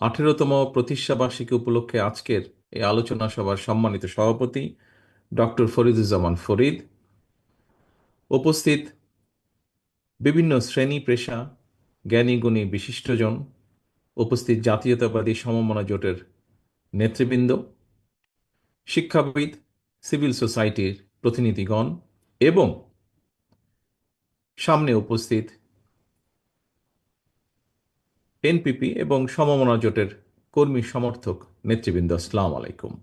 আঠেরোতম প্রতিষ্ঠাবার্ষিকী উপলক্ষে আজকের এই আলোচনা সভার সম্মানিত সভাপতি ডক্টর ফরিদুজ্জামান ফরিদ। উপস্থিত বিভিন্ন শ্রেণি পেশা, জ্ঞানী গুণী বিশিষ্টজন, উপস্থিত জাতীয়তাবাদী সমমনা জোটের নেতৃবৃন্দ, শিক্ষাবিদ, সিভিল সোসাইটির প্রতিনিধিগণ এবং সামনে উপস্থিত এনপিপি এবং সমমনা জোটের কর্মী সমর্থক নেতৃবৃন্দ, আসসালাম আলাইকুম।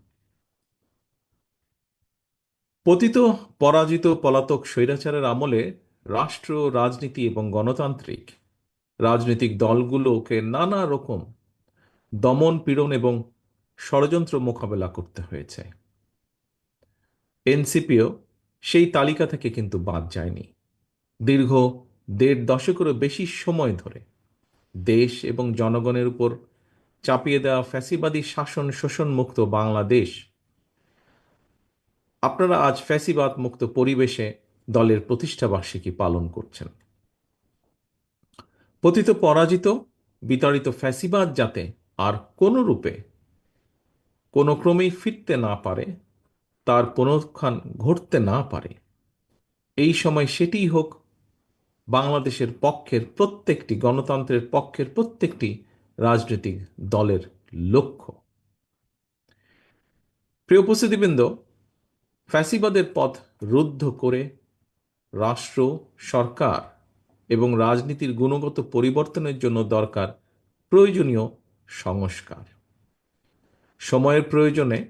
পতিত, পরাজিত পলাতক স্বৈরাচারের আমলে রাষ্ট্র, রাজনীতি এবং গণতান্ত্রিক। রাজনৈতিক দলগুলোকে নানা রকম দমন পীড়ন এবং ষড়যন্ত্র মোকাবেলা করতে হয়েছে। এনসিপিও সেই তালিকা থেকে কিন্তু বাদ যায়নি। দীর্ঘ দেড় দশকেরও বেশি সময় ধরে দেশ এবং জনগণের উপর চাপিয়ে দেওয়া ফ্যাসিবাদী শাসন শোষণ মুক্ত বাংলাদেশ। আপনারা আজ ফ্যাসিবাদ মুক্ত পরিবেশে দলের প্রতিষ্ঠা বার্ষিকী পালন করছেন। পতিত পরাজিত, বিতাড়িত ফ্যাসিবাদ যাতে আর কোনো রূপে কোনো ক্রমেই ফিরতে না পারে, তার পুনরুত্থান ঘটতে না পারে। এই সময় সেটিই হোক বাংলাদেশের পক্ষের প্রত্যেকটি গণতন্ত্রের পক্ষের প্রত্যেকটি রাজনৈতিক দলের লক্ষ্য। প্রিয় উপস্থিতিবৃন্দ, ফ্যাসিবাদের পথ রুদ্ধ করে রাষ্ট্র, সরকার এবং রাজনীতির গুণগত পরিবর্তনের জন্য দরকার প্রয়োজনীয় সংস্কার। সময়ের প্রয়োজনে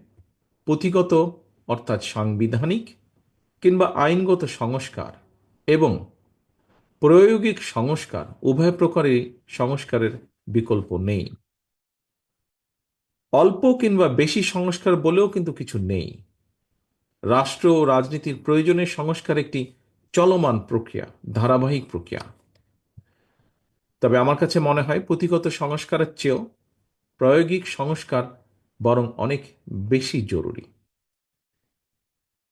পুঁথিগত, অর্থাৎ সাংবিধানিক কিংবা আইনগত সংস্কার এবং প্রায়োগিক সংস্কার, উভয় প্রকারই সংস্কারের বিকল্প নেই। অল্প কিংবা বেশি সংস্কার বলেও কিন্তু কিছু নেই। রাষ্ট্র ও রাজনীতির প্রয়োজনের সংস্কার একটি চলমান প্রক্রিয়া, ধারাবাহিক প্রক্রিয়া। তবে আমার কাছে মনে হয় পুঁথিগত সংস্কারের চেয়েও প্রায়োগিক সংস্কার বরং অনেক বেশি জরুরি।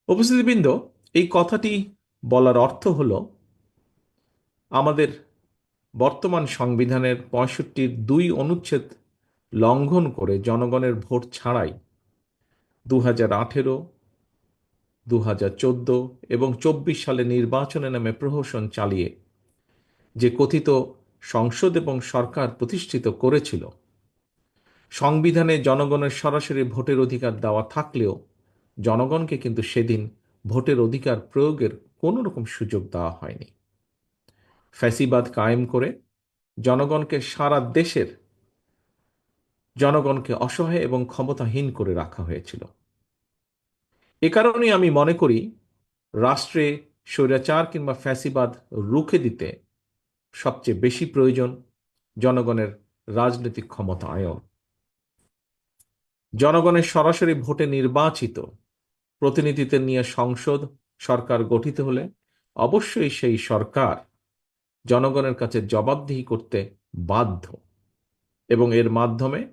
উপস্থিতিবৃন্দ, এই কথাটি বলার অর্থ হলো আমাদের বর্তমান সংবিধানের পঁয়ষট্টির দুই অনুচ্ছেদ লঙ্ঘন করে জনগণের ভোট ছাড়াই দু হাজার আঠেরো দু হাজার চোদ্দ এবং চব্বিশ সালে নির্বাচনে নামে প্রহসন চালিয়ে যে কথিত সংসদ এবং সরকার প্রতিষ্ঠিত করেছিল, সংবিধানে জনগণের সরাসরি ভোটের অধিকার দেওয়া থাকলেও জনগণকে কিন্তু সেদিন ভোটের অধিকার প্রয়োগের কোনো রকম সুযোগ দেওয়া হয়নি। ফ্যাসিবাদ কায়েম করে জনগণকে সারা দেশের জনগণকে অসহায় এবং ক্ষমতাহীন করে রাখা হয়েছিল। এ কারণেই আমি মনে করি রাষ্ট্রে স্বৈরাচার কিংবা ফ্যাসিবাদ রুখে দিতে সবচেয়ে বেশি প্রয়োজন জনগণের রাজনৈতিক ক্ষমতায়ন জনগণের সরাসরি ভোটে নির্বাচিত প্রতিনিধিত্বের নিয়ে সংসদ, সরকার গঠিত হলে অবশ্যই সেই সরকার জনগণের কাছে জবাবদিহি করতে বাধ্য। এবং এর মাধ্যমে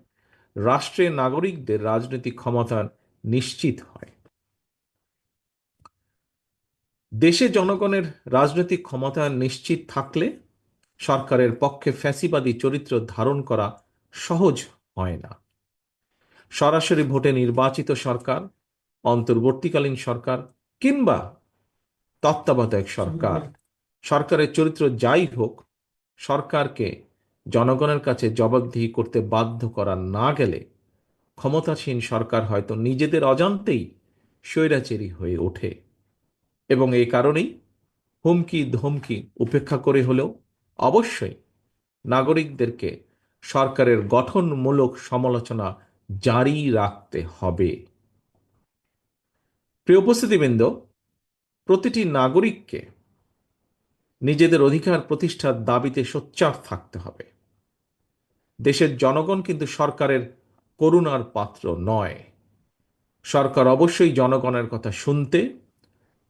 রাষ্ট্রের নাগরিকদের রাজনৈতিক ক্ষমতা নিশ্চিত হয়। দেশে জনগণের রাজনৈতিক ক্ষমতা নিশ্চিত থাকলে সরকারের পক্ষে ফ্যাসিবাদী চরিত্র ধারণ করা সহজ হয় না। সরাসরি ভোটে নির্বাচিত সরকার, অন্তর্বর্তীকালীন সরকার কিংবা তত্ত্বাবধায়ক সরকার সরকারের চরিত্র যাই হোক, সরকারকে জনগণের কাছে জবাবদিহি করতে বাধ্য করা না গেলে ক্ষমতাসীন সরকার হয়তো নিজেদের অজান্তেই স্বৈরাচেরী হয়ে ওঠে। এবং এই কারণেই হুমকি ধমকি উপেক্ষা করে হলেও অবশ্যই নাগরিকদেরকে সরকারের গঠনমূলক সমালোচনা জারি রাখতে হবে। প্রিয় উপস্থিতিবৃন্দ, প্রতিটি নাগরিককে নিজেদের অধিকার প্রতিষ্ঠার দাবিতে সোচ্চার থাকতে হবে। দেশের জনগণ কিন্তু সরকারের করুণার পাত্র নয়। সরকার অবশ্যই জনগণের কথা শুনতে,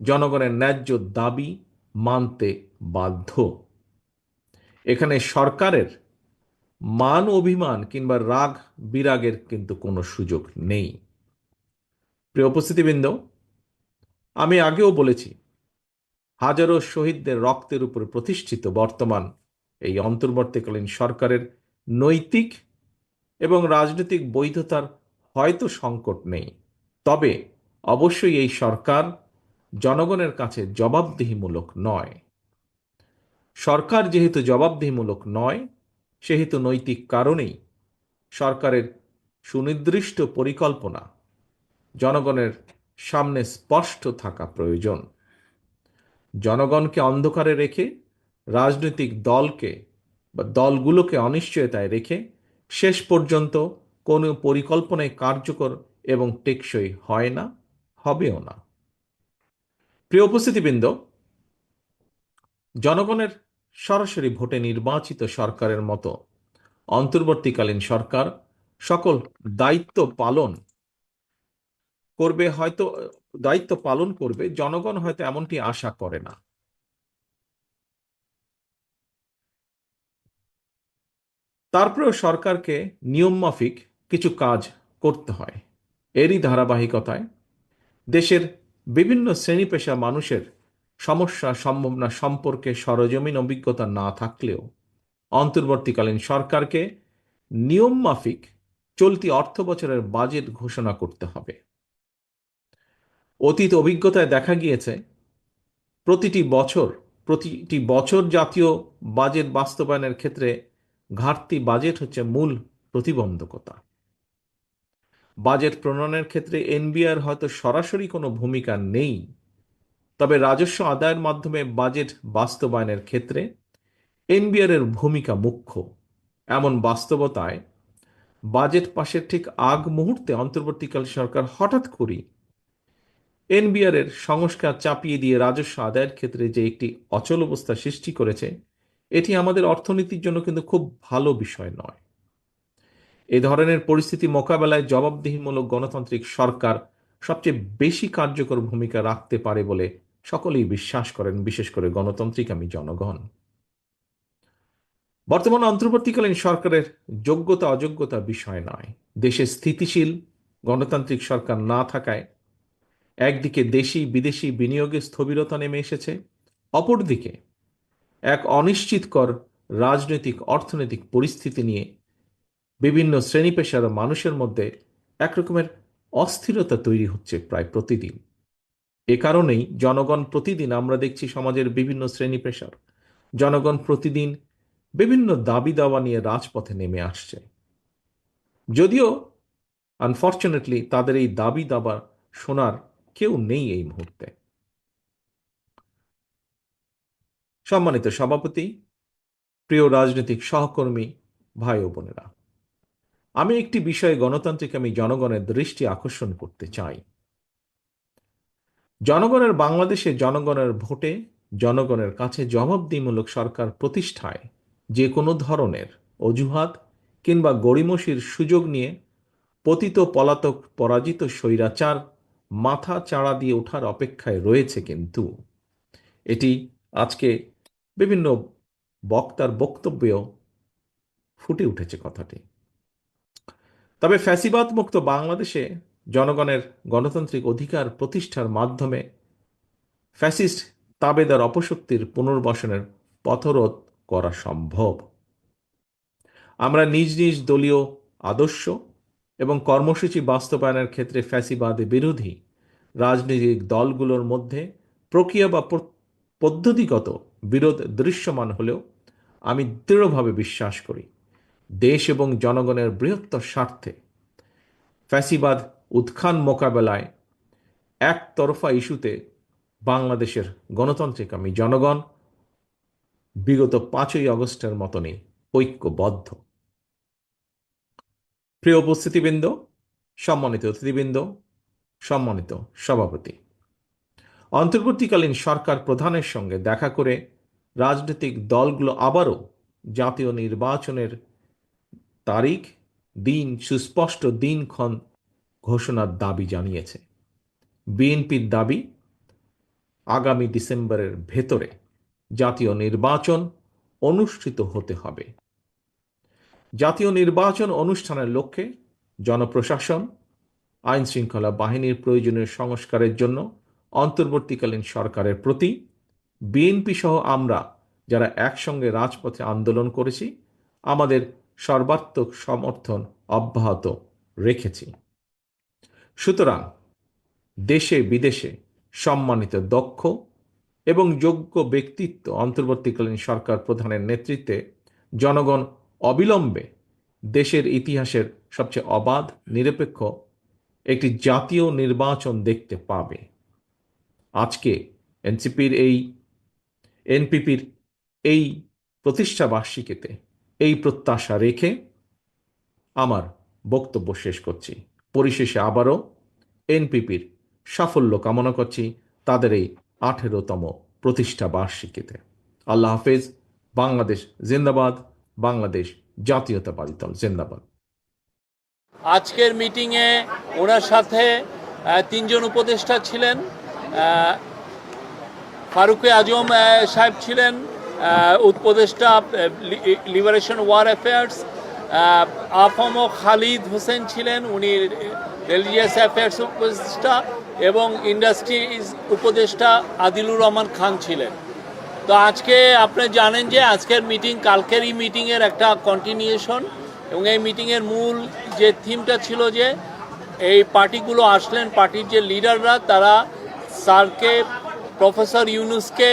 জনগণের ন্যায্য দাবি মানতে বাধ্য। এখানে সরকারের মান অভিমান কিংবা রাগ বিরাগের কিন্তু কোনো সুযোগ নেই। প্রিয় উপস্থিতিবৃন্দ, আমি আগেও বলেছি হাজারো শহীদদের রক্তের উপর প্রতিষ্ঠিত বর্তমান এই অন্তর্বর্তীকালীন সরকারের নৈতিক এবং রাজনৈতিক বৈধতার হয়তো সংকট নেই। তবে অবশ্যই এই সরকার জনগণের কাছে জবাবদিহিমূলক নয়। সরকার যেহেতু জবাবদিহিমূলক নয়, সেহেতু নৈতিক কারণেই সরকারের সুনির্দিষ্ট পরিকল্পনা জনগণের সামনে স্পষ্ট থাকা প্রয়োজন। জনগণকে অন্ধকারে রেখে, রাজনৈতিক দলকে বা দলগুলোকে অনিশ্চয়তায় রেখে শেষ পর্যন্ত কোনো পরিকল্পনায় কার্যকর এবং টেকসই হয় না, হবেও না। প্রিয় উপস্থিতিবৃন্দ, জনগণের সরাসরি ভোটে নির্বাচিত সরকারের মতো অন্তর্বর্তীকালীন সরকার সকল দায়িত্ব পালন করবে, হয়তো, দায়িত্ব পালন করবে, জনগণ হয়তো এমনটি আশা করে না। তারপরেও সরকারকে নিয়মমাফিক কিছু কাজ করতে হয়। এরই ধারাবাহিকতায় দেশের বিভিন্ন শ্রেণি পেশা মানুষের সমস্যা সম্ভাবনা সম্পর্কে সরজমিন অভিজ্ঞতা না থাকলেও অন্তর্বর্তীকালীন সরকারকে নিয়মমাফিক চলতি অর্থ বছরের বাজেট ঘোষণা করতে হবে। অতীত অভিজ্ঞতায় দেখা গিয়েছে, প্রতিটি বছর প্রতিটি বছর জাতীয় বাজেট বাস্তবায়নের ক্ষেত্রে ঘাটতি বাজেট হচ্ছে মূল প্রতিবন্ধকতা। বাজেট প্রণয়নের ক্ষেত্রে এনবিআর হয়তো সরাসরি কোনো ভূমিকা নেই, তবে রাজস্ব আদায়ের মাধ্যমে বাজেট বাস্তবায়নের ক্ষেত্রে এনবিআর এর ভূমিকা মুখ্য। এমন বাস্তবতায় বাজেট পাশের ঠিক আগ মুহূর্তে অন্তর্বর্তীকাল সরকার হঠাৎ করেই এনবিআর এর সংস্কার চাপিয়ে দিয়ে রাজস্ব আদায়ের ক্ষেত্রে যে একটি অচল অবস্থা সৃষ্টি করেছে, এটি আমাদের অর্থনীতির জন্য কিন্তু খুব ভালো বিষয় নয়। এ ধরনের পরিস্থিতি মোকাবেলায় জবাবদিহিমূলক গণতান্ত্রিক সরকার সবচেয়ে বেশি কার্যকর ভূমিকা রাখতে পারে বলে সকলেই বিশ্বাস করেন, বিশেষ করে গণতান্ত্রিক আমি জনগণ। বর্তমান অন্তর্বর্তীকালীন সরকারের যোগ্যতা অযোগ্যতা বিষয় নয়। দেশে স্থিতিশীল গণতান্ত্রিক সরকার না থাকায় একদিকে দেশি বিদেশি বিনিয়োগে স্থবিরতা নেমে এসেছে, অপরদিকে এক অনিশ্চিতকর রাজনৈতিক, অর্থনৈতিক পরিস্থিতি নিয়ে বিভিন্ন শ্রেণি পেশার মানুষের মধ্যে একরকমের অস্থিরতা তৈরি হচ্ছে প্রায় প্রতিদিন। এ কারণেই জনগণ প্রতিদিন আমরা দেখছি সমাজের বিভিন্ন শ্রেণি পেশার জনগণ প্রতিদিন বিভিন্ন দাবি দাওয়া নিয়ে রাজপথে নেমে আসছে। যদিও আনফর্চুনেটলি তাদের এই দাবি দাবা শোনার কেউ নেই এই মুহূর্তে। সম্মানিত সভাপতি, প্রিয় রাজনৈতিক সহকর্মী, ভাই ও বোনেরা, আমি একটি বিষয়ে গণতান্ত্রিক আমি জনগণের দৃষ্টি আকর্ষণ করতে চাই। জনগণের বাংলাদেশে জনগণের ভোটে, জনগণের কাছে জবাবদিমূলক সরকার প্রতিষ্ঠায় যে কোনো ধরনের অজুহাত কিংবা গড়িমসির সুযোগ নিয়ে পতিত পলাতক পরাজিত স্বৈরাচার মাথা চাড়া দিয়ে ওঠার অপেক্ষায় রয়েছে কিন্তু। এটি আজকে বিভিন্ন বক্তার বক্তব্যেও ফুটে উঠেছে কথাটি। তবে ফ্যাসিবাদ মুক্ত বাংলাদেশে জনগণের গণতান্ত্রিক অধিকার প্রতিষ্ঠার মাধ্যমে ফ্যাসিস্ট তাবেদার অপশক্তির পুনর্বাসনের পথরোধ করা সম্ভব। আমরা নিজ নিজ দলীয় আদর্শ এবং কর্মসূচি বাস্তবায়নের ক্ষেত্রে ফ্যাসিবাদে বিরোধী রাজনৈতিক দলগুলোর মধ্যে প্রক্রিয়া বা পদ্ধতিগত বিরোধ দৃশ্যমান হলেও আমি দৃঢ়ভাবে বিশ্বাস করি, দেশ এবং জনগণের বৃহত্তর স্বার্থে ফ্যাসিবাদ উৎখান মোকাবেলায় একতরফা ইস্যুতে বাংলাদেশের গণতান্ত্রিক আমি জনগণ বিগত পাঁচই আগস্টের মতনই ঐক্যবদ্ধ। প্রিয় উপস্থিতিবৃন্দ, সম্মানিত অতিথিবৃন্দ, সম্মানিত সভাপতি। অন্তর্বর্তীকালীন সরকার প্রধানের সঙ্গে দেখা করে রাজনৈতিক দলগুলো আবারও জাতীয় নির্বাচনের তারিখ, দিন, সুস্পষ্ট দিনক্ষণ ঘোষণার দাবি জানিয়েছে। বিএনপির দাবি, আগামী ডিসেম্বরের ভেতরে জাতীয় নির্বাচন অনুষ্ঠিত হতে হবে। জাতীয় নির্বাচন অনুষ্ঠানের লক্ষ্যে জনপ্রশাসন, আইন শৃঙ্খলা বাহিনীর প্রয়োজনীয় সংস্কারের জন্য অন্তর্বর্তীকালীন সরকারের প্রতি বিএনপি সহ আমরা যারা একসঙ্গে রাজপথে আন্দোলন করেছি, আমাদের সর্বাত্মক সমর্থন অব্যাহত রেখেছি। সুতরাং দেশে বিদেশে সম্মানিত, দক্ষ এবং যোগ্য ব্যক্তিত্ব অন্তর্বর্তীকালীন সরকার প্রধানের নেতৃত্বে জনগণ অবিলম্বে দেশের ইতিহাসের সবচেয়ে অবাধ, নিরপেক্ষ একটি জাতীয় নির্বাচন দেখতে পাবে। আজকে এনসিপির এই, এনপিপির এই প্রতিষ্ঠা বার্ষিকীতে এই প্রত্যাশা রেখে আমার বক্তব্য শেষ করছি। পরিশেষে আবারও এনপিপির সাফল্য কামনা করছি তাদের এই আঠেরোতম প্রতিষ্ঠা বার্ষিকীতে। আল্লাহ হাফেজ, বাংলাদেশ জিন্দাবাদ। বাংলাদেশ জাতীয়তাবাদী দল, জিন্দাবাদ। আজকের মিটিংয়ে ওনার সাথে তিনজন উপদেষ্টা ছিলেন ফারুকে আজম সাহেব ছিলেন উপদেষ্টা liberation war affairs AFM Khalid Hossain ছিলেন, উনি রিলিজিয়াস অ্যাফেয়ার্স উপদেষ্টা এবং ইন্ডাস্ট্রিজ উপদেষ্টা আদিলুর রহমান খান ছিলেন। তো আজকে আপনি জানেন যে আজকের মিটিং কালকের এই মিটিংয়ের একটা কন্টিনিউশন এবং এই মিটিংয়ের মূল যে থিমটা ছিল যে এই পার্টিগুলো আসলেন পার্টির যে লিডাররা তারা স্যারকে প্রফেসর ইউনুসকে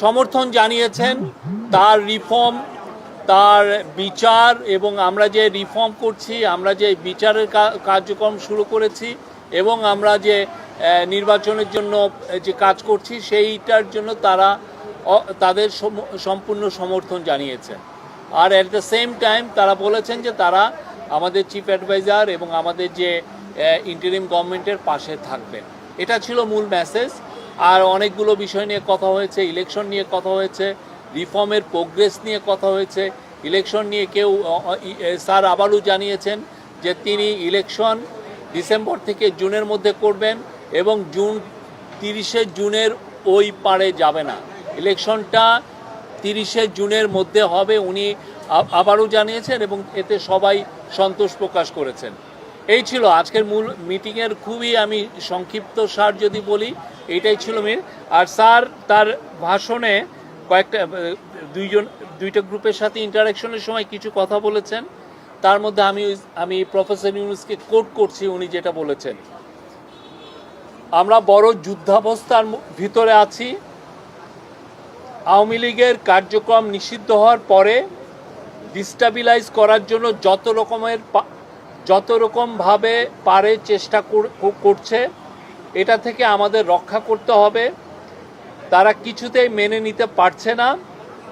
সমর্থন জানিয়েছেন। তার রিফর্ম তার বিচার এবং আমরা যে রিফর্ম করছি, আমরা যে বিচারের কার্যক্রম শুরু করেছি এবং আমরা যে নির্বাচনের জন্য যে কাজ করছি, সেইটার জন্য তারা তাদের সম- সম্পূর্ণ সমর্থন জানিয়েছেন। আর অ্যাট দ্য সেম টাইম তারা বলেছেন যে তারা আমাদের চিফ অ্যাডভাইজার এবং আমাদের যে ইন্টারিম গভর্নমেন্টের পাশে থাকবেন। এটা ছিল মূল মেসেজ আর অনেকগুলো বিষয় নিয়ে কথা হয়েছে ইলেকশন নিয়ে কথা হয়েছে রিফর্মের প্রোগ্রেস নিয়ে কথা হয়েছে। ইলেকশন নিয়ে কেউ স্যার আবারও জানিয়েছেন যে তিনি ইলেকশন ডিসেম্বর থেকে জুনের মধ্যে করবেন। এবং জুন তিরিশে জুনের ওই পারে যাবে না। ইলেকশনটা তিরিশে জুনের মধ্যে হবে, উনি আবারও জানিয়েছেন এবং এতে সবাই সন্তোষ প্রকাশ করেছেন। এই ছিল আজকের মূল মিটিংয়ের খুবই আমি সংক্ষিপ্ত সার যদি বলি, এইটাই ছিল মেন। আর স্যার তার ভাষণে কয়েকটা দুইজন, দুইটা গ্রুপের সাথে ইন্টারাকশনের সময় কিছু কথা বলেছেন। তার মধ্যে আমি আমি প্রফেসর ইউনুসকে কোট করছি, উনি যেটা বলেছেন। আমরা বড় যুদ্ধাবস্থার ভিতরে আছি। আওয়ামী লীগের কার্যক্রম নিষিদ্ধ হওয়ার পরে ডিস্টাবিলাইজ করার জন্য যত রকমের যত রকমভাবে পারে চেষ্টা কর- করছে, এটা থেকে আমাদের রক্ষা করতে হবে। তারা কিছুতেই মেনে নিতে পারছে না।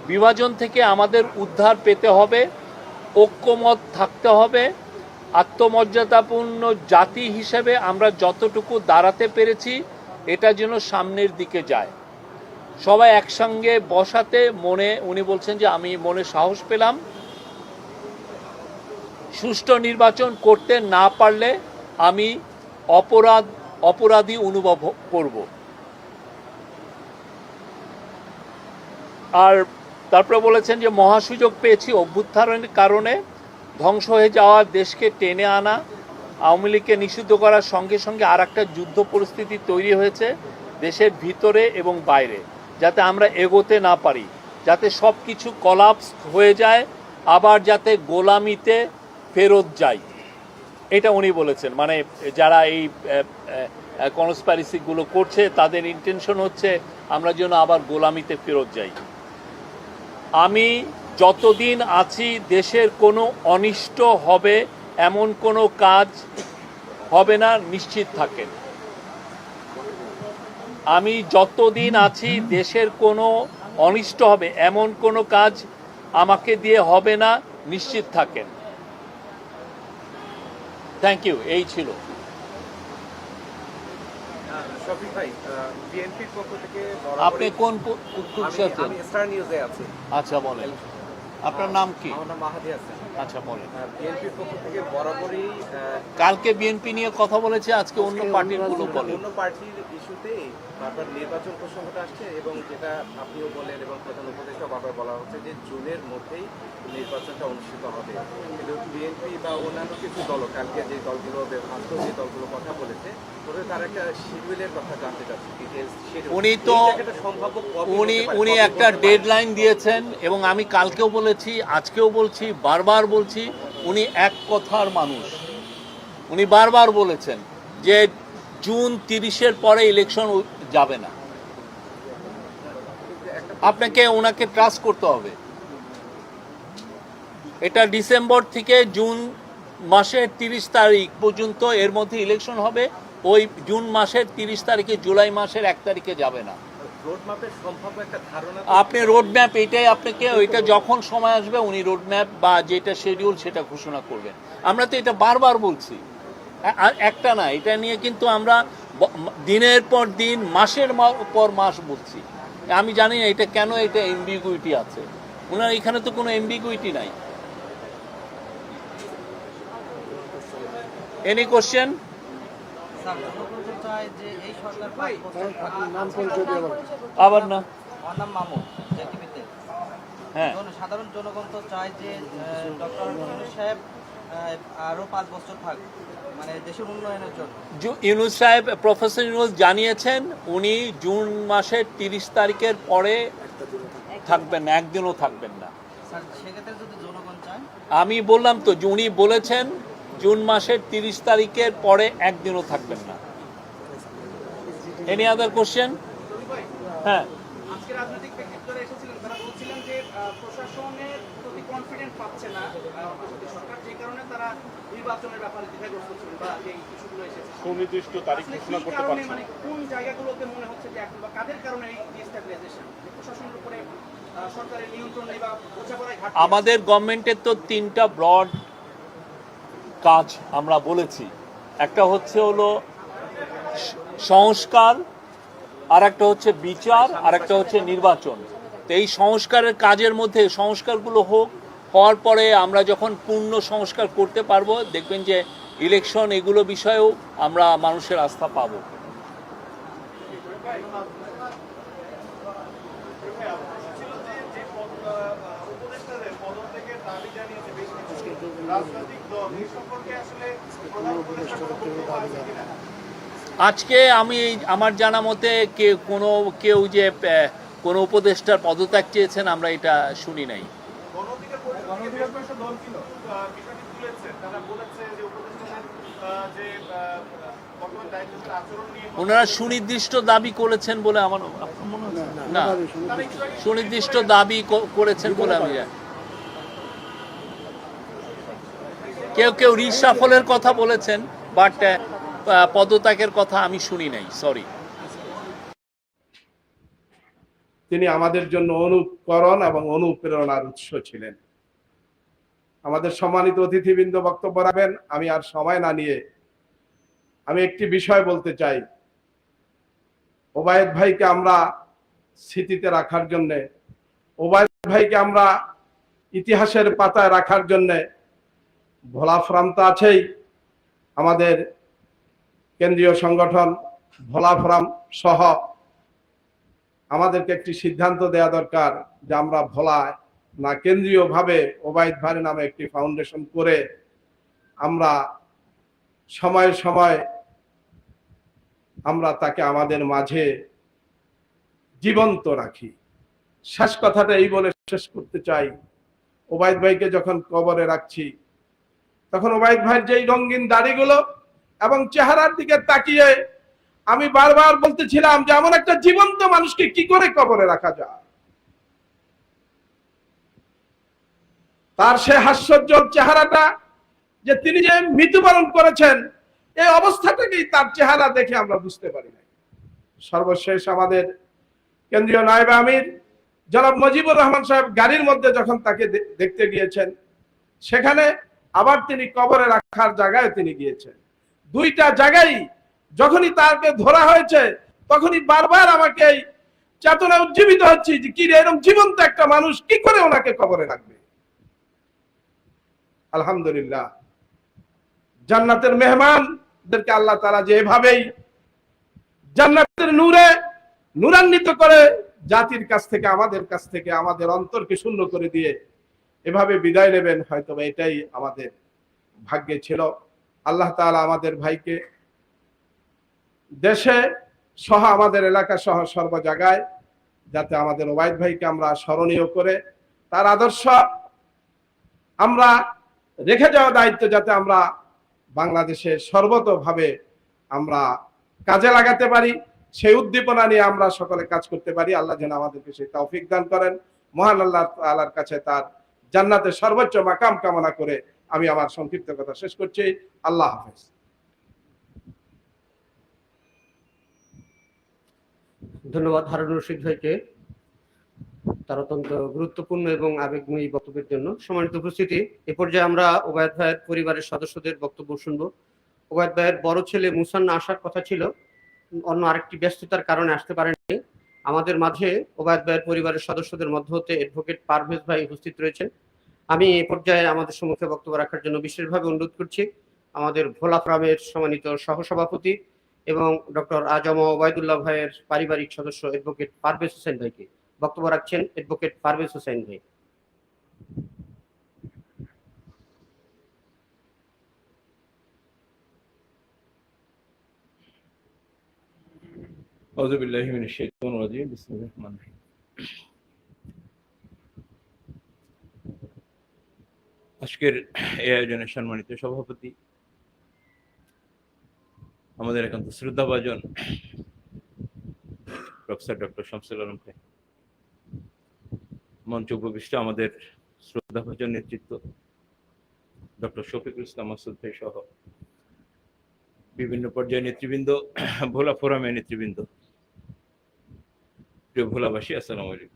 বিভাজন থেকে আমাদের উদ্ধার পেতে হবে। ঐক্যমত থাকতে হবে। আত্মমর্যাদাপূর্ণ জাতি হিসেবে আমরা যতটুকু দাঁড়াতে পেরেছি, এটা যেন সামনের দিকে যায়। সবাই একসঙ্গে বসাতে মনে, উনি বলছেন যে আমি মনে সাহস পেলাম। সুষ্ঠু নির্বাচন করতে না পারলে আমি অপরাধ, অপরাধী অনুভব করব। আর তারপরে বলেছেন যে মহাসুযোগ পেয়েছি অভ্যুত্থানের কারণে। ধ্বংস হয়ে যাওয়া দেশকে টেনে আনা, আওয়ামী লীগকে নিষিদ্ধ করার সঙ্গে সঙ্গে আর একটা যুদ্ধ পরিস্থিতি তৈরি হয়েছে দেশের ভিতরে এবং বাইরে, যাতে আমরা এগোতে না পারি, যাতে সব কিছু কলাপস হয়ে যায়, আবার যাতে গোলামিতে ফেরত যাই। এটা উনি বলেছেন মানে যারা এই কনস্পাইরেসিগুলো করছে, তাদের ইন্টেনশন হচ্ছে আমরা যেন আবার গোলামিতে ফেরত যাই। আমি যতদিন আছি দেশের কোনো অনিষ্ট হবে এমন কোনো কাজ হবে না নিশ্চিত থাকেন। আমি যতদিন আছি দেশের কোনো অনিষ্ট হবে এমন কোনো কাজ আমাকে দিয়ে হবে না নিশ্চিত থাকেন। থ্যাংক ইউ এই ছিল। আপনি কোন আচ্ছা বলেন। আপনার নাম কি? আমার নাম মাহাদি হাসান। আচ্ছা বলেন। বিএনপির পক্ষ থেকে বরাবরই কালকে বিএনপি নিয়ে কথা বলেছে আজকে অন্য পার্টিরগুলো বলে। অন্য পার্টির ইস্যুতে বারবার নির্বাচন প্রসঙ্গটা আসছে এবং যেটা আপনিও বলেন এবং প্রধান উপদেষ্টা বারবার বলা হচ্ছে যে জুনের মধ্যেই নির্বাচনটা অনুষ্ঠিত হবে। কিন্তু বিএনপি বা অন্যান্য কিছু দল কালকে যে দলগুলো আন্ত যে দলগুলো কথা বলেছে ওদের তার একটা শিডিউলের কথা জানতে চাচ্ছি ডিটেলস উনি তো- সম্ভাব্য উনি উনি একটা? ডেডলাইন দিয়েছেন এবং আমি কালকেও বলে বলেছি, আজকেও বলছি, বারবার বলছি, উনি এক কথার মানুষ। উনি বারবার বলেছেন যে জুন তিরিশের পরে ইলেকশন যাবে না। আপনাকে, ওনাকে ট্রাস্ট করতে হবে। এটা ডিসেম্বর থেকে জুন মাসের তিরিশ তারিখ পর্যন্ত এর মধ্যে ইলেকশন হবে। ওই জুন মাসের তিরিশ তারিখে জুলাই মাসের এক তারিখে যাবে না। আপনি রোড ম্যাপ এটাই আপনাকে, ওইটা যখন সময় আসবে উনি রোড ম্যাপ বা যেটা শিডিউল সেটা ঘোষণা করবেন। আমরা তো এটা বারবার বলছি। একটা না, এটা নিয়ে কিন্তু আমরা দিনের পর দিন, মাসের পর মাস বলছি। আমি জানি না এটা কেন এটা এমবিগুইটি আছে। ওনার এখানে তো কোনো এমবিগুইটি নাই। এনি কোশ্চেন আবার না? আমার নাম হ্যাঁ। সাধারণ জনগণ তো চায় যে ডক্টর সাহেব আরও পাঁচ বছর থাক মানে দেশের উন্নয়নের জন্য। ইউনুস সাহেব প্রফেসর ইউনুস জানিয়েছেন উনি জুন মাসের তিরিশ তারিখের পরে থাকবেন না একদিনও থাকবেন না। স্যার সেক্ষেত্রে যদি জনগণ চায়। আমি বললাম তো উনি বলেছেন জুন মাসের তিরিশ তারিখের পরে একদিনও থাকবেন না। এনি আদার কোশ্চেন হ্যাঁ। আজকে রাজনৈতিক ব্যক্তিত্বরা এসেছিলেন তারা বলছিলেন যে আহ, প্রশাসনের প্রতি কনফিডেন্ট পাচ্ছে না আহ, অন্তর্বর্তী সরকার যে কারণে তারা নির্বাচনের ব্যাপারে দ্বিধাগ্রস্ত ছিল বা যে ইস্যুগুলো এসেছে। সুনির্দিষ্ট তারিখ ঘোষণা করতে পারছে মানে কোন জায়গাগুলোতে মনে হচ্ছে যে এখন বা কাদের কারণে এই ডিস্টেবিলাইজেশন প্রশাসনের উপরে সরকারের নিয়ন্ত্রণ নেই বা বোঝাপড়ায় আমাদের গভর্নমেন্টের তো তিনটা ব্রড কাজ আমরা বলেছি। একটা হচ্ছে হলো সংস্কার আর একটা হচ্ছে বিচার আর একটা হচ্ছে নির্বাচন। তো এই সংস্কারের কাজের মধ্যে সংস্কারগুলো হোক, হওয়ার পরে আমরা যখন পূর্ণ সংস্কার করতে পারব, দেখবেন যে ইলেকশন এগুলো বিষয়েও আমরা মানুষের আস্থা পাবো। আজকে আমি আমার জানা মতে কে কোনো কেউ যে কোনো উপদেষ্টার পদত্যাগ চেয়েছেন আমরা এটা শুনি নাই ওনারা সুনির্দিষ্ট দাবি করেছেন বলে আমার মনে হচ্ছে না সুনির্দিষ্ট দাবি করেছেন বলে আমি জানি কেউ কেউ রিসাফলের কথা বলেছেন বাট পদত্যাগের কথা আমি শুনি নাই সরি তিনি আমাদের জন্য অনুকরণ এবং অনুপ্রেরণার উৎস ছিলেন। আমাদের সম্মানিত অতিথিবৃন্দ বক্তব্য রাখবেন, আমি আর সময় না নিয়ে আমি একটি বিষয় বলতে চাই। ওবায়দ ভাইকে আমরা স্মৃতিতে রাখার জন্যে, ওবায়দ ভাইকে আমরা ইতিহাসের পাতায় রাখার জন্য ভোলা ফোরাম তো আছেই। আমাদের কেন্দ্রীয় সংগঠন ভোলা ফোরাম সহ আমাদেরকে একটি সিদ্ধান্ত দেওয়া দরকার যে আমরা ভোলায় না কেন্দ্রীয়ভাবে ওবায়দ ভাই নামে একটি ফাউন্ডেশন করে আমরা সময়ে সময় আমরা তাকে আমাদের মাঝে জীবন্ত রাখি। শেষ কথাটা এই বলে শেষ করতে চাই। ওবায়দ ভাইকে যখন কবরে রাখছি তখন ওবায়দ ভাইয়ের যেই রঙিন দাড়িগুলো এবং চেহারার দিকে তাকিয়ে আমি বারবার বলতেছিলাম যে এমন একটা জীবন্ত মানুষকে কি করে কবরে রাখা যায়? তার সে হাস্যজ্জ্বল চেহারাটা যে তিনি যে মৃত্যুবরণ করেছেন, এই অবস্থাটাকেই তার চেহারা দেখে আমরা বুঝতে পারি না সর্বশেষ আমাদের কেন্দ্রীয় নায়েব আমির জনাব মজিবুর রহমান সাহেব গাড়ির মধ্যে যখন তাকে দেখতে গিয়েছেন, সেখানে আবার তিনি কবরে রাখার জায়গায় তিনি গিয়েছেন। দুইটা জায়গায় যখনই তাকে ধরা হয়েছে, তখনই বারবার আমাকে চেতনা উজ্জীবিত হচ্ছে যে কি এরকম জীবন্ত একটা মানুষ কি করে ওনাকে কবরে রাখবে? আলহামদুলিল্লাহ। জান্নাতের মেহমানদেরকে আল্লাহ তারা যে এভাবেই জান্নাতের নূরে নূরান্বিত করে, জাতির কাছ থেকে, আমাদের কাছ থেকে, আমাদের অন্তরকে শূন্য করে দিয়ে এভাবে বিদায় নেবেন হয়তো এটাই আমাদের ভাগ্যে ছিল। আল্লাহ তাআলা আমাদের ভাইকে দেশে সহ আমাদের এলাকা সহ সর্ব জায়গায় যাতে আমাদের ওবায়দ ভাইকে আমরা স্মরণীয় করে, তার আদর্শ আমরা রেখে যাওয়া দায়িত্ব যাতে আমরা বাংলাদেশে সর্বতভাবে আমরা কাজে লাগাতে পারি, সেই উদ্দীপনা নিয়ে আমরা সকলে কাজ করতে পারি। আল্লাহ যেন আমাদেরকে সেই তৌফিক দান করেন। মহান আল্লাহ আল্লাহর কাছে তার জান্নাতের সর্বোচ্চ মাকাম কামনা করে আমি আমার সংক্ষিপ্ত কথা শেষ করছি। আল্লাহ হাফেজ। ধন্যবাদ হারুন রশিদ ভাইকে তার অত্যন্ত গুরুত্বপূর্ণ এবং আবেগময়ী বক্তব্যের জন্য। সম্মানিত উপস্থিতি, এ পর্যায়ে আমরা ওবায়দ ভাইয়ের পরিবারের সদস্যদের বক্তব্য শুনব। ওবায়দ ভাইয়ের বড় ছেলে মুসান্না আসার কথা ছিল, অন্য আরেকটি ব্যস্ততার কারণে আসতে পারেননি। আমাদের মাঝে ওবায়দ ভাইয়ের পরিবারের সদস্যদের মধ্য হতে অ্যাডভোকেট পারভেজ ভাই উপস্থিত রয়েছেন। আমি এ পর্যায়ে আমাদের সম্মুখে বক্তব্য রাখার জন্য বিশেষভাবে অনুরোধ করছি। আমাদের ভোলা ফ্রামের সম্মানিত সহসভাপতি এবং ডক্টর আজম ওবায়দুল্লাহ ভাইয়ের পারিবারিক সদস্য অ্যাডভোকেট পারভেজ হোসেন ভাইকে বক্তব্য রাখছেন অ্যাডভোকেট পারভেজ হোসেন ভাই। আজকের এই আয়োজনের সম্মানিত সভাপতি আমাদের একান্ত শ্রদ্ধাভাজন প্রফেসর ডক্টর শামসুল আলম ভাই মঞ্চ উপবিষ্ট আমাদের শ্রদ্ধাভাজন নেতৃত্ব ডক্টর শফিকুল ইসলাম মাসুদ ভাই সহ বিভিন্ন পর্যায়ে নেতৃবৃন্দ ভোলা ফোরামের নেতৃবৃন্দ প্রিয় ভোলাবাসী আসসালামু আলাইকুম